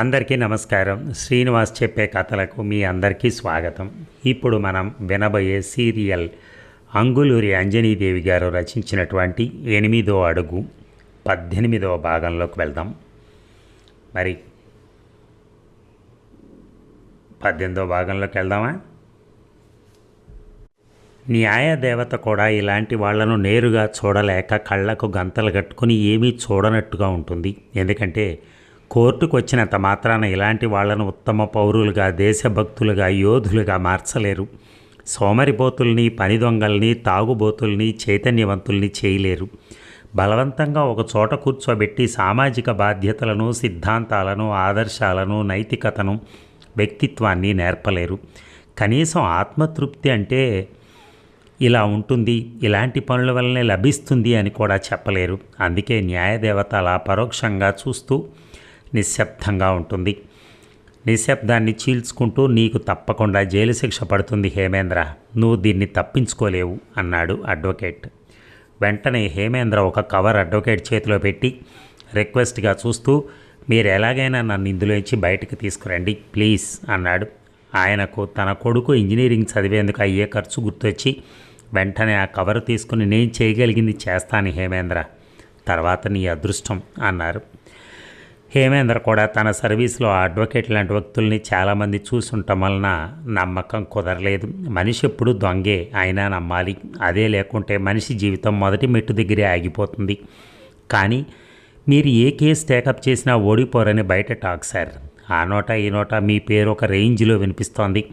అందరికీ నమస్కారం. శ్రీనివాస్ చెప్పే కథలకు మీ అందరికీ స్వాగతం. ఇప్పుడు మనం వినబోయే సీరియల్ అంగులూరి అంజనీదేవి గారు రచించినటువంటి ఎనిమిదో అడుగు పద్దెనిమిదవ భాగంలోకి వెళ్దాం. మరి పద్దెనిమిదో భాగంలోకి వెళ్దామా? న్యాయ దేవత కూడా ఇలాంటి వాళ్ళను నేరుగా చూడలేక కళ్ళకు గంతలు కట్టుకుని ఏమీ చూడనట్టుగా ఉంటుంది. ఎందుకంటే కోర్టుకు వచ్చినంత మాత్రాన ఇలాంటి వాళ్ళను ఉత్తమ పౌరులుగా దేశభక్తులుగా యోధులుగా మార్చలేరు. సోమరిపోతుల్ని పని దొంగల్ని తాగుబోతుల్ని చైతన్యవంతుల్ని చేయలేరు. బలవంతంగా ఒక చోట కూర్చోబెట్టి సామాజిక బాధ్యతలను సిద్ధాంతాలను ఆదర్శాలను నైతికతను వ్యక్తిత్వాన్ని నేర్పలేరు. కనీసం ఆత్మతృప్తి అంటే ఇలా ఉంటుంది ఇలాంటి పనుల వల్లనే లభిస్తుంది అని కూడా చెప్పలేరు. అందుకే న్యాయదేవత అలా పరోక్షంగా చూస్తూ నిశ్శబ్దంగా ఉంటుంది. నిశ్శబ్దాన్ని చీల్చుకుంటూ నీకు తప్పకుండా జైలు శిక్ష పడుతుంది హేమేంద్ర. నువ్వు దీన్ని తప్పించుకోలేవు అన్నాడు అడ్వకేట్. వెంటనే హేమేంద్ర ఒక కవర్ అడ్వకేట్ చేతిలో పెట్టి రిక్వెస్ట్గా చూస్తూ మీరు ఎలాగైనా నన్ను ఇందులోంచి బయటకు తీసుకురండి ప్లీజ్ అన్నాడు. ఆయనకు తన కొడుకు ఇంజనీరింగ్ చదివేందుకు అయ్యే ఖర్చు గుర్తొచ్చి వెంటనే ఆ కవర్ తీసుకుని నేను చేయగలిగింది చేస్తాను హేమేంద్ర. తర్వాత నీ అదృష్టం అన్నారు. హేమేంద్ర కూడా తన సర్వీస్లో అడ్వకేట్ లాంటి వ్యక్తుల్ని చాలామంది చూసుంటం వలన నమ్మకం కుదరలేదు. మనిషి ఎప్పుడు దొంగే అయినా నమ్మాలి. అదే లేకుంటే మనిషి జీవితం మొదటి మెట్టు దగ్గరే ఆగిపోతుంది. కానీ మీరు ఏ కేసు టేకప్ చేసినా ఓడిపోరని బయట టాక్ సార్. ఆ నోట ఈ నోట మీ పేరు ఒక రేంజ్లో వినిపిస్తోంది.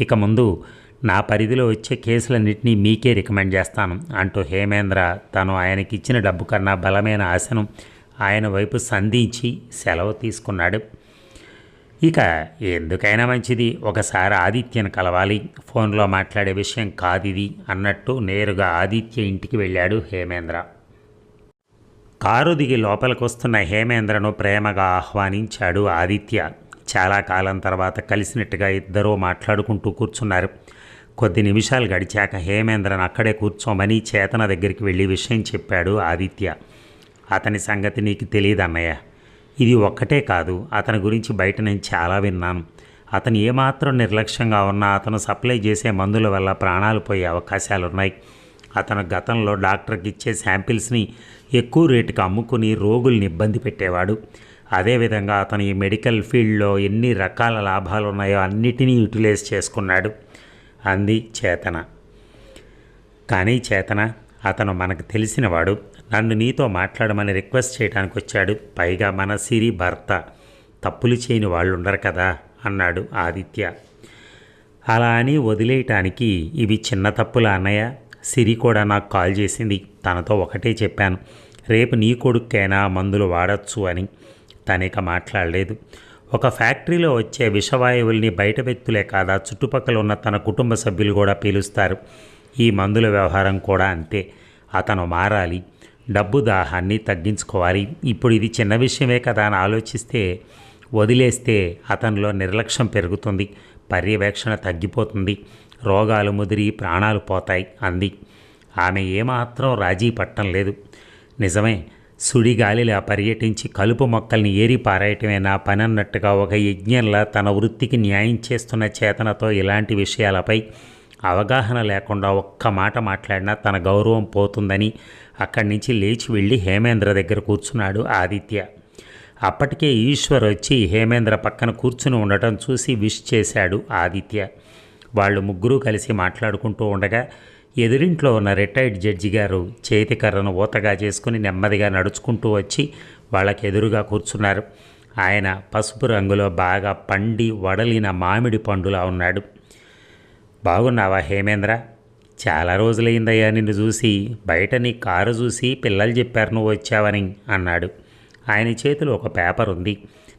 ఇక ముందు నా పరిధిలో వచ్చే కేసులన్నింటినీ మీకే రికమెండ్ చేస్తాను. అంటూ హేమేంద్ర తను ఆయనకి ఇచ్చిన డబ్బు కన్నా బలమైన ఆశను ఆయన వైపు సంధించి సెలవు తీసుకున్నాడు. ఇక ఎందుకైనా మంచిది ఒకసారి ఆదిత్యను కలవాలి. ఫోన్లో మాట్లాడే విషయం కాదిది అన్నట్టు నేరుగా ఆదిత్య ఇంటికి వెళ్ళాడు హేమేంద్ర. కారు దిగి లోపలికి వస్తున్న హేమేంద్రను ప్రేమగా ఆహ్వానించాడు ఆదిత్య. చాలా కాలం తర్వాత కలిసినట్టుగా ఇద్దరూ మాట్లాడుకుంటూ కూర్చున్నారు. కొద్ది నిమిషాలు గడిచాక హేమేంద్రను అక్కడే కూర్చోమని చేతన దగ్గరికి వెళ్ళి విషయం చెప్పాడు ఆదిత్య. అతని సంగతి నీకు తెలియదు అన్నయ్య? ఇది ఒక్కటే కాదు అతని గురించి బయట నేను చాలా విన్నాను. అతను ఏమాత్రం నిర్లక్ష్యంగా ఉన్నా అతను సప్లై చేసే మందుల వల్ల ప్రాణాలు పోయే అవకాశాలున్నాయి. అతను గతంలో డాక్టర్కి ఇచ్చే శాంపిల్స్ని ఎక్కువ రేటుకి అమ్ముకుని రోగుల్ని ఇబ్బంది పెట్టేవాడు. అదేవిధంగా అతను ఈ మెడికల్ ఫీల్డ్లో ఎన్ని రకాల లాభాలు ఉన్నాయో అన్నిటినీ యూటిలైజ్ చేసుకున్నాడు. అంది చేతన. కానీ చేతన అతను మనకు తెలిసినవాడు. నన్ను నీతో మాట్లాడమని రిక్వెస్ట్ చేయడానికి వచ్చాడు. పైగా మన సిరి భర్త. తప్పులు చేయని వాళ్ళు ఉండరు కదా? అన్నాడు ఆదిత్య. అలా అని వదిలేయటానికి ఇవి చిన్న తప్పుల అన్నయ్య? సిరి కూడా నాకు కాల్ చేసింది. తనతో ఒకటే చెప్పాను. రేపు నీ కొడుక్కైనా మందులు వాడచ్చు అని. తనిక మాట్లాడలేదు. ఒక ఫ్యాక్టరీలో వచ్చే విషవాయువుల్ని బయట వ్యక్తులే కాదా? చుట్టుపక్కల ఉన్న తన కుటుంబ సభ్యులు కూడా పీలుస్తారు. ఈ మందుల వ్యవహారం కూడా అంతే. అతను మారాలి. డబ్బు దాహాన్ని తగ్గించుకోవాలి. ఇప్పుడు ఇది చిన్న విషయమే కదా అని ఆలోచిస్తే వదిలేస్తే అతనిలో నిర్లక్ష్యం పెరుగుతుంది. పర్యవేక్షణ తగ్గిపోతుంది. రోగాలు ముదిరి ప్రాణాలు పోతాయి అంది. ఆమె ఏమాత్రం రాజీ పట్టం లేదు. నిజమే సుడిగాలిలా పర్యటించి కలుపు మొక్కల్ని ఏరి పారేయటమే నా పని అన్నట్టుగా ఒక యజ్ఞంలా తన వృత్తికి న్యాయం చేస్తున్న చేతనతో ఇలాంటి విషయాలపై అవగాహన లేకుండా ఒక్క మాట మాట్లాడినా తన గౌరవం పోతుందని అక్కడి నుంచి లేచి వెళ్ళి హేమేంద్ర దగ్గర కూర్చున్నాడు ఆదిత్య. అప్పటికే ఈశ్వర్ వచ్చి హేమేంద్ర పక్కన కూర్చుని ఉండటం చూసి విష్ చేశాడు ఆదిత్య. వాళ్ళు ముగ్గురు కలిసి మాట్లాడుకుంటూ ఉండగా ఎదురింట్లో ఉన్న రిటైర్డ్ జడ్జి గారు చేతికర్రను ఊతగా చేసుకుని నెమ్మదిగా నడుచుకుంటూ వచ్చి వాళ్ళకి ఎదురుగా కూర్చున్నారు. ఆయన పసుపు రంగులో బాగా పండి వడలిన మామిడి పండులా ఉన్నాడు. బాగున్నావా హేమేంద్ర? చాలా రోజులైందయ్యా నిన్ను చూసి. బయట నీ కారు చూసి పిల్లలు చెప్పారు నువ్వు వచ్చావని అన్నాడు. ఆయన చేతిలో ఒక పేపర్ ఉంది.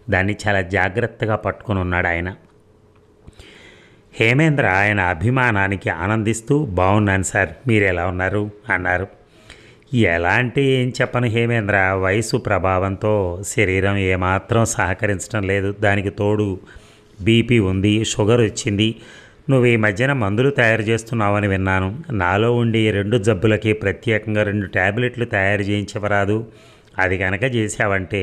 దాన్ని చాలా జాగ్రత్తగా పట్టుకొని ఉన్నాడు ఆయన. హేమేంద్ర ఆయన అభిమానానికి ఆనందిస్తూ బాగున్నాను సార్ మీరు ఎలా ఉన్నారు? అన్నారు. ఎలా అంటే ఏం చెప్పను హేమేంద్ర వయసు ప్రభావంతో శరీరం ఏమాత్రం సహకరించడం లేదు. దానికి తోడు బీపీ ఉంది షుగర్ వచ్చింది. నువ్వు ఈ మధ్యన మందులు తయారు చేస్తున్నావని విన్నాను. నాలో ఉండి రెండు జబ్బులకి ప్రత్యేకంగా రెండు ట్యాబ్లెట్లు తయారు చేయించవరాదు. అది కనుక చేసావంటే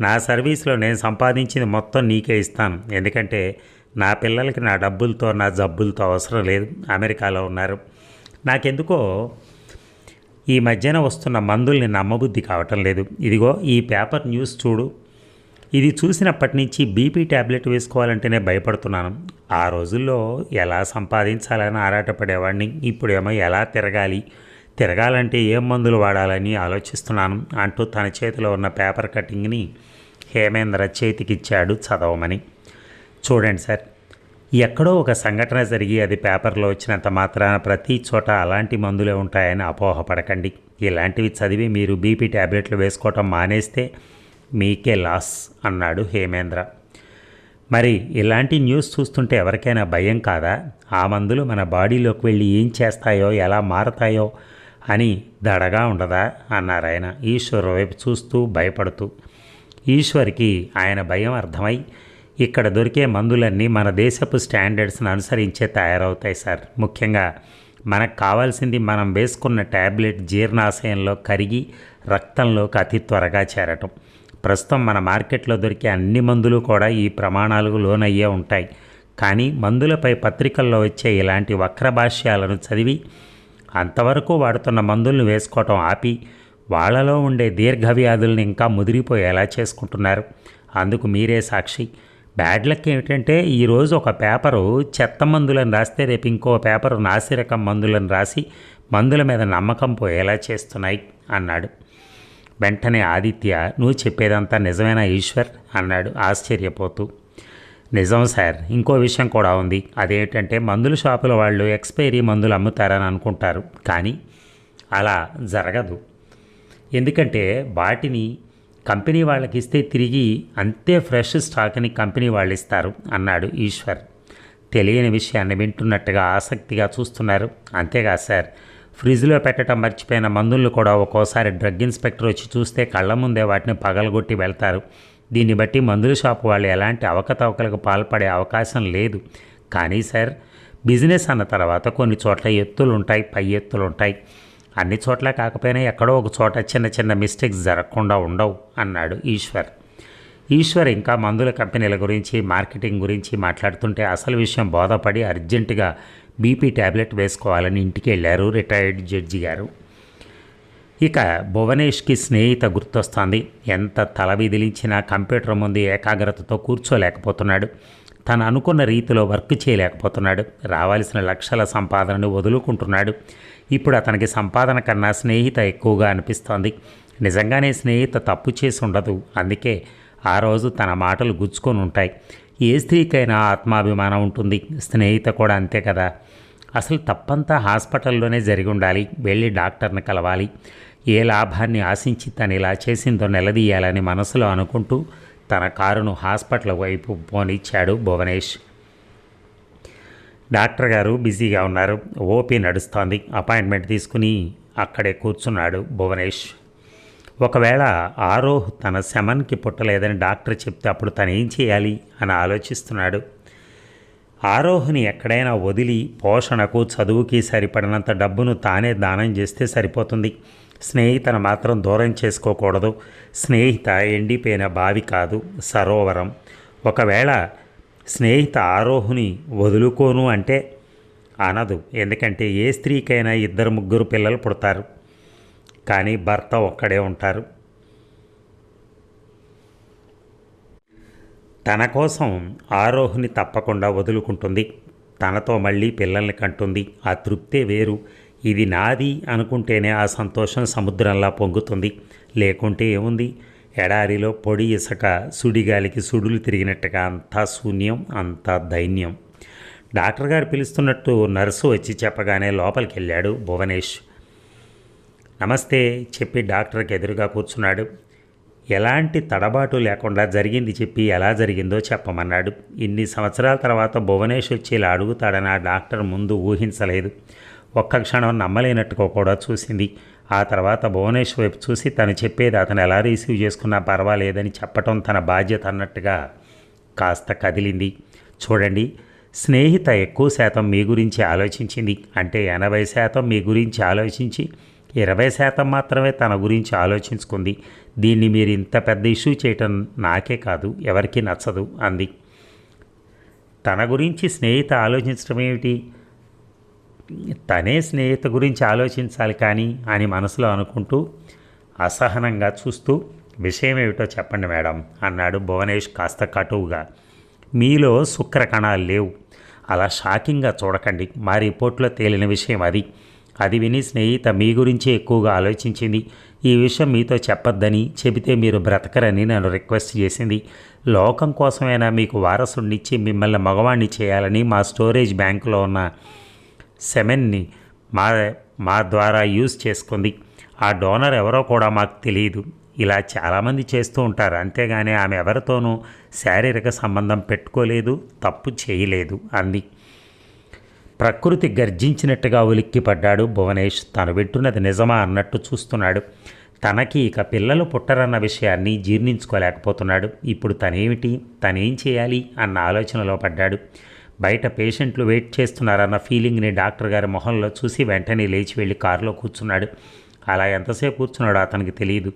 నా సర్వీస్లో నేను సంపాదించింది మొత్తం నీకే ఇస్తాను. ఎందుకంటే నా పిల్లలకి నా డబ్బులతో నా జబ్బులతో అవసరం లేదు. అమెరికాలో ఉన్నారు. నాకెందుకో ఈ మధ్యన వస్తున్న మందుల్ని నమ్మబుద్ధి కావటం లేదు. ఇదిగో ఈ పేపర్ న్యూస్ చూడు. ఇది చూసినప్పటి నుంచి బీపీ ట్యాబ్లెట్ వేసుకోవాలంటేనే భయపడుతున్నాను. ఆ రోజుల్లో ఎలా సంపాదించాలని ఆరాటపడేవాడిని ఇప్పుడేమో ఎలా తిరగాలి? తిరగాలంటే ఏం మందులు వాడాలని ఆలోచిస్తున్నాను అంటూ తన చేతిలో ఉన్న పేపర్ కటింగ్ని హేమేంద్ర చేతికిచ్చాడు చదవమని. చూడండి సార్ ఎక్కడో ఒక సంఘటన జరిగి అది పేపర్లో వచ్చినంత మాత్రాన ప్రతి చోట అలాంటి మందులే ఉంటాయని అపోహపడకండి. ఇలాంటివి చదివి మీరు బీపీ ట్యాబ్లెట్లు వేసుకోవటం మానేస్తే మీకే లాస్ అన్నాడు హేమేంద్ర. మరి ఇలాంటి న్యూస్ చూస్తుంటే ఎవరికైనా భయం కాదా? ఆ మందులు మన బాడీలోకి వెళ్ళి ఏం చేస్తాయో ఎలా మారతాయో అని దడగా ఉండదా? అన్నారు ఆయన. ఈశ్వర్ వైపు చూస్తూ భయపడుతూ. ఈశ్వర్కి ఆయన భయం అర్థమై ఇక్కడ దొరికే మందులన్నీ మన దేశపు స్టాండర్డ్స్ని అనుసరించే తయారవుతాయి సార్. ముఖ్యంగా మనకు కావాల్సింది మనం వేసుకున్న ట్యాబ్లెట్ జీర్ణాశయంలో కరిగి రక్తంలోకి అతి త్వరగా చేరటం. ప్రస్తుతం మన మార్కెట్లో దొరికే అన్ని మందులు కూడా ఈ ప్రమాణాలకు లోనయ్యే ఉంటాయి. కానీ మందులపై పత్రికల్లో వచ్చే ఇలాంటి వక్ర భాష్యాలను చదివి అంతవరకు వాడుతున్న మందులను వేసుకోవటం ఆపి వాళ్ళలో ఉండే దీర్ఘవ్యాధుల్ని ఇంకా ముదిరిపోయేలా చేసుకుంటున్నారు. అందుకు మీరే సాక్షి. బ్యాడ్ లక్ ఏమిటంటే ఈరోజు ఒక పేపరు చెత్త మందులను రాస్తే రేపు ఇంకో పేపరు నాసిరకం మందులను రాసి మందుల మీద నమ్మకం పోయేలా చేస్తున్నాయి అన్నాడు. వెంటనే ఆదిత్య నువ్వు చెప్పేదంతా నిజమేనా ఈశ్వర్? అన్నాడు ఆశ్చర్యపోతూ. నిజం సార్ ఇంకో విషయం కూడా ఉంది. అదేంటంటే మందుల షాపుల వాళ్ళు ఎక్స్పైరీ మందులు అమ్ముతారని అనుకుంటారు. కానీ అలా జరగదు. ఎందుకంటే వాటిని కంపెనీ వాళ్ళకి ఇస్తే తిరిగి అంతే ఫ్రెష్ స్టాక్ని కంపెనీ వాళ్ళు ఇస్తారు అన్నాడు ఈశ్వర్. తెలియని విషయాన్ని వింటున్నట్టుగా ఆసక్తిగా చూస్తున్నారు. అంతేకాదు సార్. ఫ్రిడ్జ్లో పెట్టడం మర్చిపోయిన మందులను కూడా ఒక్కోసారి డ్రగ్ ఇన్స్పెక్టర్ వచ్చి చూస్తే కళ్ళ ముందే వాటిని పగలగొట్టి వెళ్తారు. దీన్ని బట్టి మందుల షాపు వాళ్ళు ఎలాంటి అవకతవకలకు పాల్పడే అవకాశం లేదు. కానీ సార్ బిజినెస్ అన్న తర్వాత కొన్ని చోట్ల ఎత్తులు ఉంటాయి పై ఎత్తులు ఉంటాయి అన్ని చోట్ల కాకపోయినా ఎక్కడో ఒక చోట చిన్న చిన్న మిస్టేక్స్ జరగకుండా ఉండవు అన్నాడు ఈశ్వర్. ఈశ్వర్ ఇంకా మందుల కంపెనీల గురించి మార్కెటింగ్ గురించి మాట్లాడుతుంటే అసలు విషయం బోధపడి అర్జెంటుగా బీపీ ట్యాబ్లెట్ వేసుకోవాలని ఇంటికి వెళ్ళారు రిటైర్డ్ జడ్జి గారు. ఇక భువనేష్కి స్నేహిత గుర్తొస్తోంది. ఎంత తల విదిలించినా కంప్యూటర్ ముందు ఏకాగ్రతతో కూర్చోలేకపోతున్నాడు. తను అనుకున్న రీతిలో వర్క్ చేయలేకపోతున్నాడు. రావాల్సిన లక్షల సంపాదనను వదులుకుంటున్నాడు. ఇప్పుడు అతనికి సంపాదన కన్నా స్నేహిత ఎక్కువగా అనిపిస్తోంది. నిజంగానే స్నేహిత తప్పు చేసి ఉండదు. అందుకే ఆ రోజు తన మాటలు గుచ్చుకొని ఉంటాయి. ఏ స్త్రీకైనా ఆత్మాభిమానం ఉంటుంది. స్నేహిత కూడా అంతే కదా. అసలు తప్పంతా హాస్పిటల్లోనే జరిగి ఉండాలి వెళ్ళి డాక్టర్ని కలవాలి. ఏ లాభాన్ని ఆశించి తను ఇలా చేసిందో నిలదీయాలని మనసులో అనుకుంటూ తన కారును హాస్పిటల్ వైపు పోనిచ్చాడు భువనేష్. డాక్టర్ గారు బిజీగా ఉన్నారు. ఓపీ నడుస్తోంది. అపాయింట్మెంట్ తీసుకుని అక్కడే కూర్చున్నాడు భువనేష్. ఒకవేళ ఆరోహ్ తన శమన్కి పుట్టలేదని డాక్టర్ చెప్తే అప్పుడు తను ఏం చేయాలి అని ఆలోచిస్తున్నాడు. ఆరోహ్ని ఎక్కడైనా వదిలి పోషణకు చదువుకి సరిపడినంత డబ్బును తానే దానం చేస్తే సరిపోతుంది. స్నేహితను మాత్రం దూరం చేసుకోకూడదు. స్నేహిత ఎండిపోయిన బావి కాదు సరోవరం. ఒకవేళ స్నేహిత ఆరోహుని వదులుకోను అంటే అనదు. ఎందుకంటే ఏ స్త్రీకైనా ఇద్దరు ముగ్గురు పిల్లలు పుడతారు. కానీ భర్త ఒక్కడే ఉంటారు. తన కోసం ఆరోహుని తప్పకుండా వదులుకుంటుంది. తనతో మళ్ళీ పిల్లల్ని కంటుంది. ఆ తృప్తే వేరు. ఇది నాది అనుకుంటేనే ఆ సంతోషం సముద్రంలా పొంగుతుంది. లేకుంటే ఏముంది? ఎడారిలో పొడి ఇసుక సుడిగాలికి సుడులు తిరిగినట్టుగా అంతా శూన్యం అంతా దైన్యం. డాక్టర్ గారు పిలుస్తున్నట్టు నర్సు వచ్చి చెప్పగానే లోపలికి వెళ్ళాడు భువనేష్. నమస్తే చెప్పి డాక్టర్కి ఎదురుగా కూర్చున్నాడు. ఎలాంటి తడబాటు లేకుండా జరిగింది చెప్పి ఎలా జరిగిందో చెప్పమన్నాడు. ఇన్ని సంవత్సరాల తర్వాత భువనేష్ వచ్చి ఇలా అడుగుతాడని ఆ డాక్టర్ ముందు ఊహించలేదు. ఒక్క క్షణం నమ్మలేనట్టుగా కూడా చూసింది. ఆ తర్వాత భువనేష్ వైపు చూసి తను చెప్పేది అతను ఎలా రిసీవ్ చేసుకున్నా పర్వాలేదని చెప్పటం తన బాధ్యత అన్నట్టుగా కాస్త కదిలింది. చూడండి స్నేహిత ఎక్కువ శాతం మీ గురించి ఆలోచించింది. అంటే ఎనభై శాతం మీ గురించి ఆలోచించి ఇరవై శాతం మాత్రమే తన గురించి ఆలోచించుకుంది. దీన్ని మీరు ఇంత పెద్ద ఇష్యూ చేయటం నాకే కాదు ఎవరికీ నచ్చదు అంది. తన గురించి స్నేహిత ఆలోచించడం ఏమిటి? తనే స్నేహిత గురించి ఆలోచించాలి కానీ అని మనసులో అనుకుంటూ అసహనంగా చూస్తూ విషయం ఏమిటో చెప్పండి మేడం అన్నాడు భువనేష్ కాస్త కటువుగా. మీలో శుక్ర కణాలు లేవు. అలా షాకింగ్గా చూడకండి. మా రిపోర్ట్లో తేలిన విషయం అది. అది విని స్నేహిత మీ గురించి ఎక్కువగా ఆలోచించింది. ఈ విషయం మీతో చెప్పొద్దని చెబితే మీరు బ్రతకరని నన్ను రిక్వెస్ట్ చేసింది. లోకం కోసమైనా మీకు వారసుడినిచ్చి మిమ్మల్ని మగవాణ్ణి చేయాలని మా స్టోరేజ్ బ్యాంకులో ఉన్న సెమెన్ని మా మా ద్వారా యూజ్ చేసుకుంది. ఆ డోనర్ ఎవరో కూడా మాకు తెలియదు. ఇలా చాలామంది చేస్తూ ఉంటారు. అంతేగాని ఆమె ఎవరితోనూ శారీరక సంబంధం పెట్టుకోలేదు తప్పు చేయలేదు అంది. ప్రకృతి గర్జించినట్టుగా ఉలిక్కిపడ్డాడు భువనేష్. తను వింటున్నది నిజమా అన్నట్టు చూస్తున్నాడు. తనకి ఇక పిల్లలు పుట్టరన్న విషయాన్ని జీర్ణించుకోలేకపోతున్నాడు. ఇప్పుడు తనేమిటి? తనేం చేయాలి? అన్న ఆలోచనలో పడ్డాడు. బయట పేషెంట్లు వెయిట్ చేస్తున్నారన్న ఫీలింగ్ని డాక్టర్ గారి మొహంలో చూసి వెంటనే లేచి వెళ్ళి కారులో కూర్చున్నాడు. అలా ఎంతసేపు కూర్చున్నాడో అతనికి తెలియదు.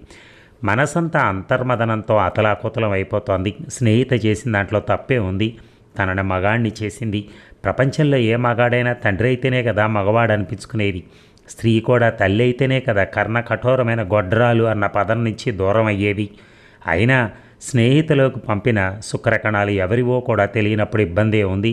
మనసంతా అంతర్మదనంతో అతలాకుతలం అయిపోతోంది. స్నేహిత చేసిన దాంట్లో తప్పే ఉంది. తనని మగాణ్ణి చేసింది. ప్రపంచంలో ఏ మగాడైనా తండ్రి అయితేనే కదా మగవాడు అనిపించుకునేది. స్త్రీ కూడా తల్లి అయితేనే కదా కర్ణ కఠోరమైన గొడ్రాలు అన్న పదం నుంచి దూరం అయ్యేది. అయినా స్నేహితులకు పంపిన శుక్రకణాలు ఎవరివో కూడా తెలియనప్పుడు ఇబ్బందే ఉంది.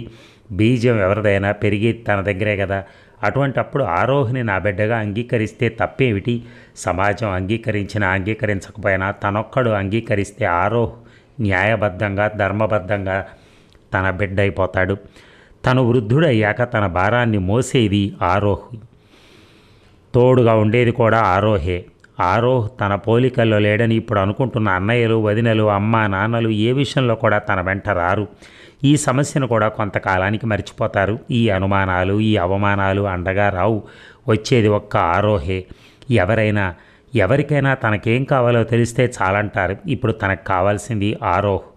బీజం ఎవరిదైనా పెరిగి తన దగ్గరే కదా. అటువంటప్పుడు ఆరోహిని నా బిడ్డగా అంగీకరిస్తే తప్పేమిటి? సమాజం అంగీకరించినా అంగీకరించకపోయినా తనొక్కడు అంగీకరిస్తే ఆరోహ్ న్యాయబద్ధంగా ధర్మబద్ధంగా తన బిడ్డ అయిపోతాడు తను వృద్ధుడయ్యాక తన భారాన్ని మోసేది ఆరోహ్. తోడుగా ఉండేది కూడా ఆరోహే. ఆరోహ్ తన పోలికల్లో లేడని ఇప్పుడు అనుకుంటున్న అన్నయ్యలు వదినలు అమ్మ నాన్నలు ఏ విషయంలో కూడా తన వెంట రారు. ఈ సమస్యను కూడా కొంతకాలానికి మర్చిపోతారు. ఈ అనుమానాలు ఈ అవమానాలు అండగా రావు. వచ్చేది ఒక్క ఆరోహే. ఎవరైనా ఎవరికైనా తనకేం కావాలో తెలిస్తే చాలంటారు. ఇప్పుడు తనకు కావాల్సింది ఆరోహ్.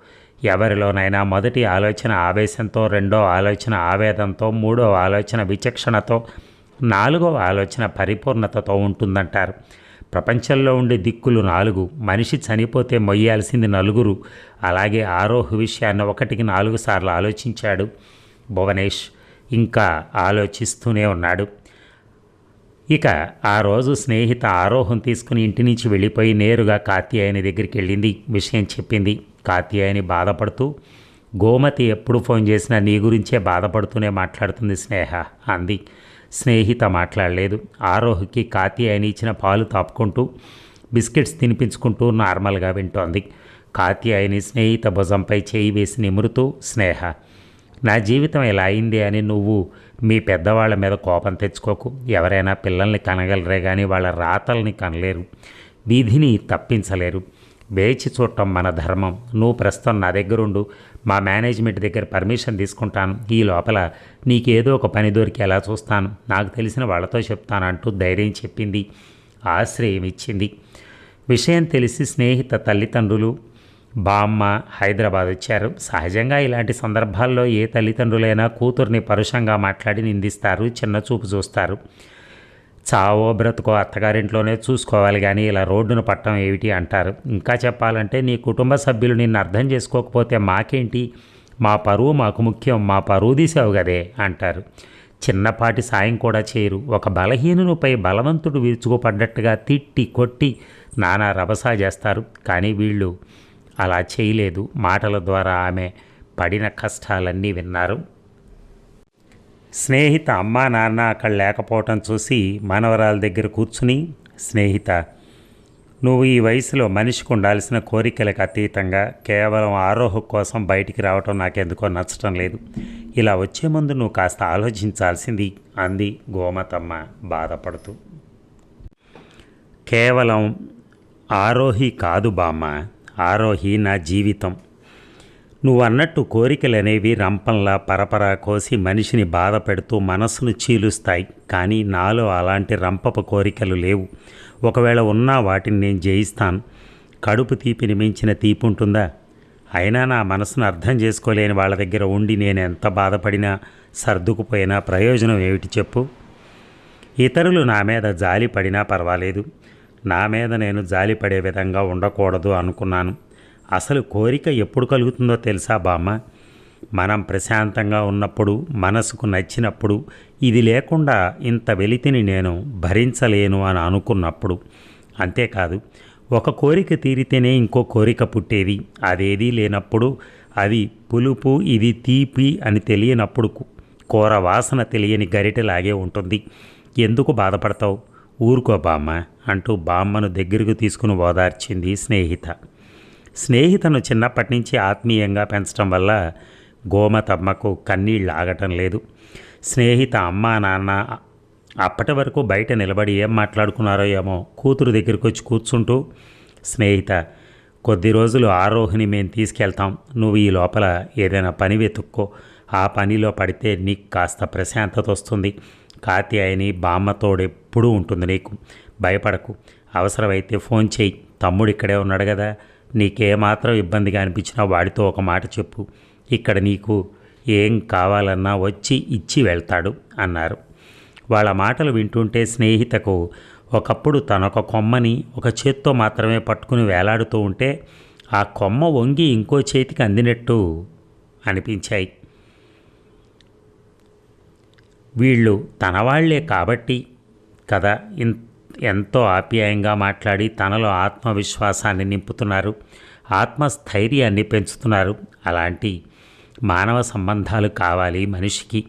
ఎవరిలోనైనా మొదటి ఆలోచన ఆవేశంతో రెండో ఆలోచన ఆవేదంతో మూడో ఆలోచన విచక్షణతో నాలుగవ ఆలోచన పరిపూర్ణతతో ఉంటుందంటారు. ప్రపంచంలో ఉండే దిక్కులు నాలుగు. మనిషి చనిపోతే మొయ్యాల్సింది నలుగురు. అలాగే ఆరోహ విషయాన్ని ఒకటికి నాలుగు సార్లు ఆలోచించాడు భువనేష్. ఇంకా ఆలోచిస్తూనే ఉన్నాడు. ఇక ఆ రోజు స్నేహిత ఆరోహం తీసుకుని ఇంటి నుంచి వెళ్ళిపోయి నేరుగా కాత్యాయని దగ్గరికి వెళ్ళింది. విషయం చెప్పింది. కాత్యాయని బాధపడుతూ గోమతి ఎప్పుడు ఫోన్ చేసినా నీ గురించే బాధపడుతూనే మాట్లాడుతుంది స్నేహ అంది. స్నేహిత మాట్లాడలేదు. ఆరోహ్కి కాత్యాయని ఇచ్చిన పాలు తాపుకుంటూ బిస్కెట్స్ తినిపించుకుంటూ నార్మల్గా వింటోంది. కాత్యాయని స్నేహిత భుజంపై చేయి వేసి నిమురుతూ స్నేహ నా జీవితం ఇలా అయింది అని నువ్వు మీ పెద్దవాళ్ళ మీద కోపం తెచ్చుకోకు. ఎవరైనా పిల్లల్ని కనగలరే కానీ వాళ్ళ రాతల్ని కనలేరు. వీధిని తప్పించలేరు. వేచి చూడటం మన ధర్మం. నువ్వు ప్రస్తుతం నా దగ్గరుండు. మా మేనేజ్మెంట్ దగ్గర పర్మిషన్ తీసుకుంటాను. ఈ లోపల నీకేదో ఒక పని దొరికేలా చూస్తాను. నాకు తెలిసిన వాళ్ళతో చెప్తాను అంటూ ధైర్యం చెప్పింది. ఆశ్రయం ఇచ్చింది. విషయం తెలిసి స్నేహిత తల్లిదండ్రులు బామ్మ హైదరాబాద్ వచ్చారు. సహజంగా ఇలాంటి సందర్భాల్లో ఏ తల్లిదండ్రులైనా కూతుర్ని పరుషంగా మాట్లాడి నిందిస్తారు. చిన్న చూపు చూస్తారు. చావో బ్రతుకో అత్తగారింట్లోనే చూసుకోవాలి కానీ ఇలా రోడ్డును పట్టడం ఏమిటి అంటారు. ఇంకా చెప్పాలంటే నీ కుటుంబ సభ్యులు నిన్ను అర్థం చేసుకోకపోతే మాకేంటి? మా పరువు మాకు ముఖ్యం మా పరువు తీసావు కదే అంటారు. చిన్నపాటి సాయం కూడా చేయరు. ఒక బలహీనునిపై బలవంతుడు విరుచుకుపడ్డట్టుగా తిట్టి కొట్టి నానా రభసా చేస్తారు. కానీ వీళ్ళు అలా చేయలేదు. మాటల ద్వారా ఆమె పడిన కష్టాలన్నీ విన్నారు. స్నేహిత అమ్మా నాన్న అక్కడ లేకపోవటం చూసి మనవరాల దగ్గర కూర్చుని స్నేహిత నువ్వు ఈ వయసులో మనిషికి ఉండాల్సిన కోరికలకు అతీతంగా కేవలం ఆరోహ కోసం బయటికి రావటం నాకెందుకో నచ్చటం లేదు. ఇలా వచ్చే ముందు నువ్వు కాస్త ఆలోచించాల్సింది అంది గోమతమ్మ బాధపడుతూ. కేవలం ఆరోహి కాదు బామ్మ ఆరోహి నా జీవితం. నువ్వు అన్నట్టు కోరికలు అనేవి రంపంలా పరపరా కోసి మనిషిని బాధ పెడుతూ మనస్సును చీలుస్తాయి. కానీ నాలో అలాంటి రంపపు కోరికలు లేవు. ఒకవేళ ఉన్నా వాటిని నేను జయిస్తాను. కడుపు తీపిని మించిన తీపి ఉంటుందా అయినా నా మనసును అర్థం చేసుకోలేని వాళ్ళ దగ్గర ఉండి నేను ఎంత బాధపడినా సర్దుకుపోయినా ప్రయోజనం ఏమిటి చెప్పు? ఇతరులు నా మీద జాలి పడినా పర్వాలేదు. నా మీద నేను జాలి పడే విధంగా ఉండకూడదు అనుకున్నాను. అసలు కోరిక ఎప్పుడు కలుగుతుందో తెలుసా బామ్మ? మనం ప్రశాంతంగా ఉన్నప్పుడు మనసుకు నచ్చినప్పుడు ఇది లేకుండా ఇంత వెలితిని నేను భరించలేను అని అనుకున్నప్పుడు. అంతేకాదు ఒక కోరిక తీరితేనే ఇంకో కోరిక పుట్టేది. అదేదీ లేనప్పుడు అది పులుపు ఇది తీపి అని తెలియనప్పుడు కూర వాసన తెలియని గరిటెలాగే ఉంటుంది. ఎందుకు బాధపడతావు? ఊరుకో బామ్మ అంటూ బామ్మను దగ్గరకు తీసుకుని ఓదార్చింది స్నేహిత. స్నేహితను చిన్నప్పటి నుంచి ఆత్మీయంగా పెంచడం వల్ల గోమతమ్మకు కన్నీళ్ళు ఆగటం లేదు. స్నేహిత అమ్మ నాన్న అప్పటి వరకు బయట నిలబడి ఏం మాట్లాడుకున్నారో ఏమో కూతురు దగ్గరికి వచ్చి కూర్చుంటూ స్నేహిత కొద్ది రోజులు ఆరోహిణి మేము తీసుకెళ్తాం. నువ్వు ఈ లోపల ఏదైనా పని వెతుక్కో. ఆ పనిలో పడితే నీకు కాస్త ప్రశాంతత వస్తుంది. కాత్యాయని బామ్మతోడెప్పుడూ ఉంటుంది నీకు. భయపడకు. అవసరమైతే ఫోన్ చేయి తమ్ముడు ఇక్కడే ఉన్నాడు కదా. నీకేమాత్రం ఇబ్బందిగా అనిపించినా వాడితో ఒక మాట చెప్పు. ఇక్కడ నీకు ఏం కావాలన్నా వచ్చి ఇచ్చి వెళ్తాడు అన్నారు. వాళ్ళ మాటలు వింటుంటే స్నేహితకు ఒకప్పుడు తనొక కొమ్మని ఒక చేత్తో మాత్రమే పట్టుకుని వేలాడుతూ ఉంటే ఆ కొమ్మ వంగి ఇంకో చేతికి అందినట్టు అనిపించాయి. వీళ్ళు తన వాళ్ళే కాబట్టి కదా ఇన్ ఎంతో ఆప్యాయంగా మాట్లాడి తనలో ఆత్మవిశ్వాసాన్ని నింపుతున్నారు. ఆత్మస్థైర్యాన్ని పెంచుతున్నారు. అలాంటి మానవ సంబంధాలు కావాలి మనిషికి.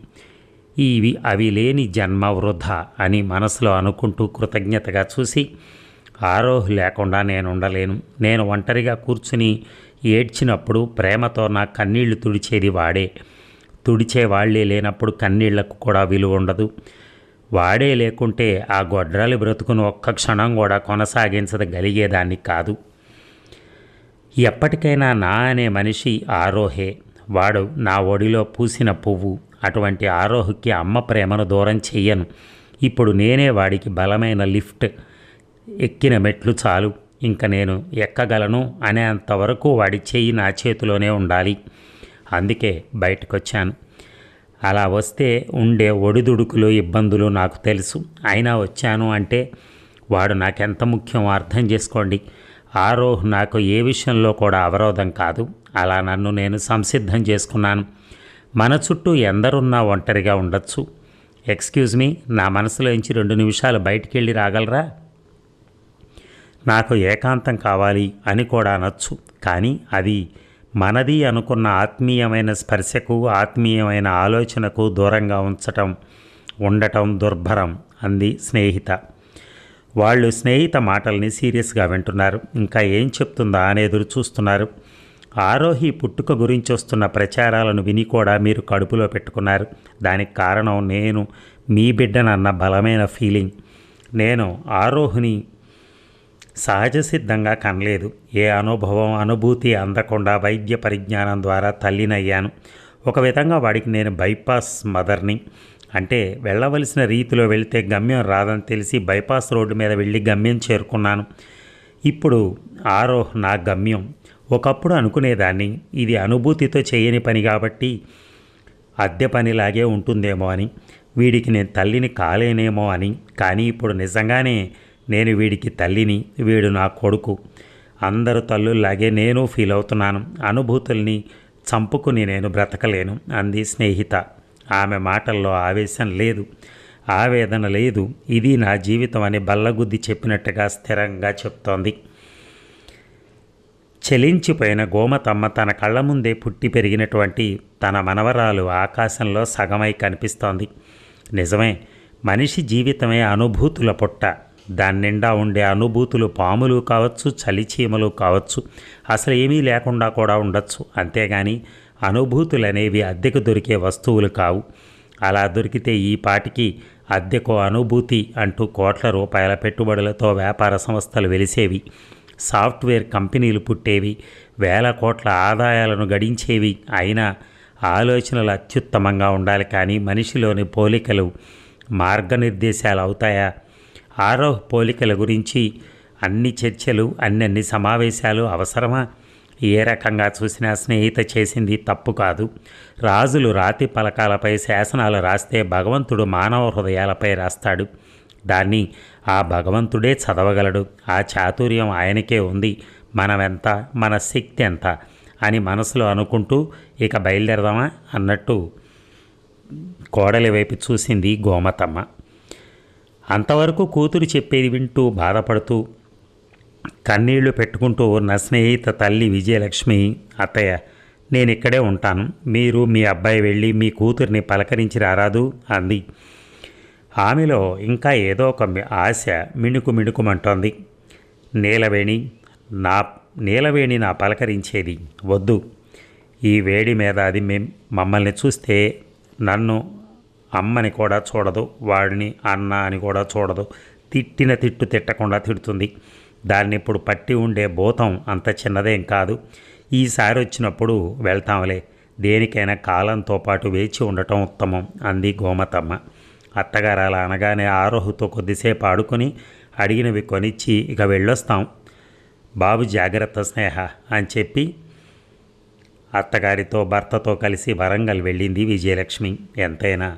ఇవి అవి లేని జన్మ వృధ అని మనసులో అనుకుంటూ కృతజ్ఞతగా చూసి ఆరోహు లేకుండా నేను ఉండలేను నేను ఒంటరిగా కూర్చుని ఏడ్చినప్పుడు ప్రేమతో నా కన్నీళ్ళు తుడిచేది వాడే. తుడిచే వాళ్ళే లేనప్పుడు కన్నీళ్ళకు కూడా విలువ ఉండదు. వాడే లేకుంటే ఆ గొడ్రాలి బ్రతుకును ఒక్క క్షణం కూడా కొనసాగించగలిగేదాన్ని కాదు. ఎప్పటికైనా నా అనే మనిషి ఆరోహే. వాడు నా ఒడిలో పూసిన పువ్వు. అటువంటి ఆరోహుకి అమ్మ ప్రేమను దూరం చెయ్యను. ఇప్పుడు నేనే వాడికి బలమైన లిఫ్ట్. ఎక్కిన మెట్లు చాలు. ఇంక నేను ఎక్కగలను అనేంతవరకు వాడి చెయ్యి నా చేతిలోనే ఉండాలి. అందుకే బయటకొచ్చాను. అలా వస్తే ఉండే ఒడిదుడుకులు ఇబ్బందులు నాకు తెలుసు. అయినా వచ్చాను అంటే వాడు నాకెంత ముఖ్యం అర్థం చేసుకోండి. ఆరోహ్ నాకు ఏ విషయంలో కూడా అవరోధం కాదు. అలా నన్ను నేను సంసిద్ధం చేసుకున్నాను. మన చుట్టూ ఎందరున్నా ఒంటరిగా ఉండొచ్చు. ఎక్స్క్యూజ్ మీ నా మనసులోంచి రెండు నిమిషాలు బయటికి వెళ్ళి రాగలరా? నాకు ఏకాంతం కావాలి అని కూడా అనొచ్చు. కానీ అది మనది అనుకున్న ఆత్మీయమైన స్పర్శకు ఆత్మీయమైన ఆలోచనకు దూరంగా ఉంచటం ఉండటం దుర్భరం అంది స్నేహిత. వాళ్ళు స్నేహిత మాటల్ని సీరియస్గా వింటున్నారు. ఇంకా ఏం చెప్తుందా అని ఎదురు చూస్తున్నారు. ఆరోహి పుట్టుక గురించి వస్తున్న ప్రచారాలను విని కూడా మీరు కడుపులో పెట్టుకున్నారు. దానికి కారణం నేను మీ బిడ్డనన్న బలమైన ఫీలింగ్. నేను ఆరోహిని సహజ సిద్ధంగా కనలేదు. ఏ అనుభవం అనుభూతి అందకుండా వైద్య పరిజ్ఞానం ద్వారా తల్లినయ్యాను. ఒక విధంగా వాడికి నేను బైపాస్ మదర్ని. అంటే వెళ్ళవలసిన రీతిలో వెళితే గమ్యం రాదని తెలిసి బైపాస్ రోడ్డు మీద వెళ్ళి గమ్యం చేరుకున్నాను. ఇప్పుడు ఆరో నా గమ్యం. ఒకప్పుడు అనుకునేదాన్ని ఇది అనుభూతితో చేయని పని కాబట్టి అద్దె పనిలాగే ఉంటుందేమో అని. వీడికి నేను తల్లిని కాలేనేమో అని. కానీ ఇప్పుడు నిజంగానే నేను వీడికి తల్లిని వీడు నా కొడుకు. అందరు తల్లుల్లాగే నేను ఫీల్ అవుతున్నాను. అనుభూతుల్ని చంపుకుని నేను బ్రతకలేను అంది స్నేహిత. ఆమె మాటల్లో ఆవేశం లేదు. ఆవేదన లేదు. ఇది నా జీవితం అని బల్లగుద్ది చెప్పినట్టుగా స్థిరంగా చెప్తోంది. చెలించిపోయిన గోమతమ్మ తన కళ్ళ ముందే పుట్టి పెరిగినటువంటి తన మనవరాలు ఆకాశంలో సగమై కనిపిస్తోంది. నిజమే మనిషి జీవితమే అనుభూతుల పుట్ట. దాని నిండా ఉండే అనుభూతులు పాములు కావచ్చు చలిచీమలు కావచ్చు అసలు ఏమీ లేకుండా కూడా ఉండొచ్చు. అంతేగాని అనుభూతులు అనేవి అద్దెకు దొరికే వస్తువులు కావు. అలా దొరికితే ఈ పాటికి అద్దెకు అనుభూతి అంటూ కోట్ల రూపాయల పెట్టుబడులతో వ్యాపార సంస్థలు వెలిసేవి. సాఫ్ట్వేర్ కంపెనీలు పుట్టేవి. వేల కోట్ల ఆదాయాలను గడించేవి. అయినా ఆలోచనలు అత్యుత్తమంగా ఉండాలి కానీ మనిషిలోని పోలికలు మార్గనిర్దేశాలు అవుతాయా? ఆరోహ్ పోలికల గురించి అన్ని చర్చలు అన్నన్ని సమావేశాలు అవసరమా? ఏ రకంగా చూసినా స్నేహిత చేసింది తప్పు కాదు. రాజులు రాతి పలకాలపై శాసనాలు రాస్తే భగవంతుడు మానవ హృదయాలపై రాస్తాడు. దాన్ని ఆ భగవంతుడే చదవగలడు. ఆ చాతుర్యం ఆయనకే ఉంది. మనమెంత మన శక్తి ఎంత అని మనసులో అనుకుంటూ ఇక బయలుదేరదామా? అన్నట్టు కోడలి వైపు చూసింది గోమతమ్మ. అంతవరకు కూతురు చెప్పేది వింటూ బాధపడుతూ కన్నీళ్ళు పెట్టుకుంటూ ఉన్న స్నేహిత తల్లి విజయలక్ష్మి అత్తయ్య నేను ఇక్కడే ఉంటాను. మీరు మీ అబ్బాయి వెళ్ళి మీ కూతుర్ని పలకరించి రారాదు అంది. ఆమెలో ఇంకా ఏదో ఒక ఆశ మిణుకు మిణుకుమంటోంది. నీలవేణి నా నీలవేణి నా పలకరించేది వద్దు. ఈ వేడి మీద అది మేం మమ్మల్ని చూస్తే నన్ను అమ్మని కూడా చూడదు వాడిని అన్న అని కూడా చూడదు. తిట్టిన తిట్టు తిట్టకుండా తిడుతుంది. దాన్ని ఇప్పుడు పట్టి ఉండే భూతం అంత చిన్నదేం కాదు. ఈసారి వచ్చినప్పుడు వెళ్తాంలే. దేనికైనా కాలంతో పాటు వేచి ఉండటం ఉత్తమం అంది గోమతమ్మ. అత్తగారు అలా అనగానే ఆరోహుతో కొద్దిసేపు ఆడుకొని అడిగినవి కొనిచ్చి ఇక వెళ్ళొస్తాం. బాబు జాగ్రత్త స్నేహ అని చెప్పి అత్తగారితో భర్తతో కలిసి వరంగల్ వెళ్ళింది విజయలక్ష్మి. ఎంతైనా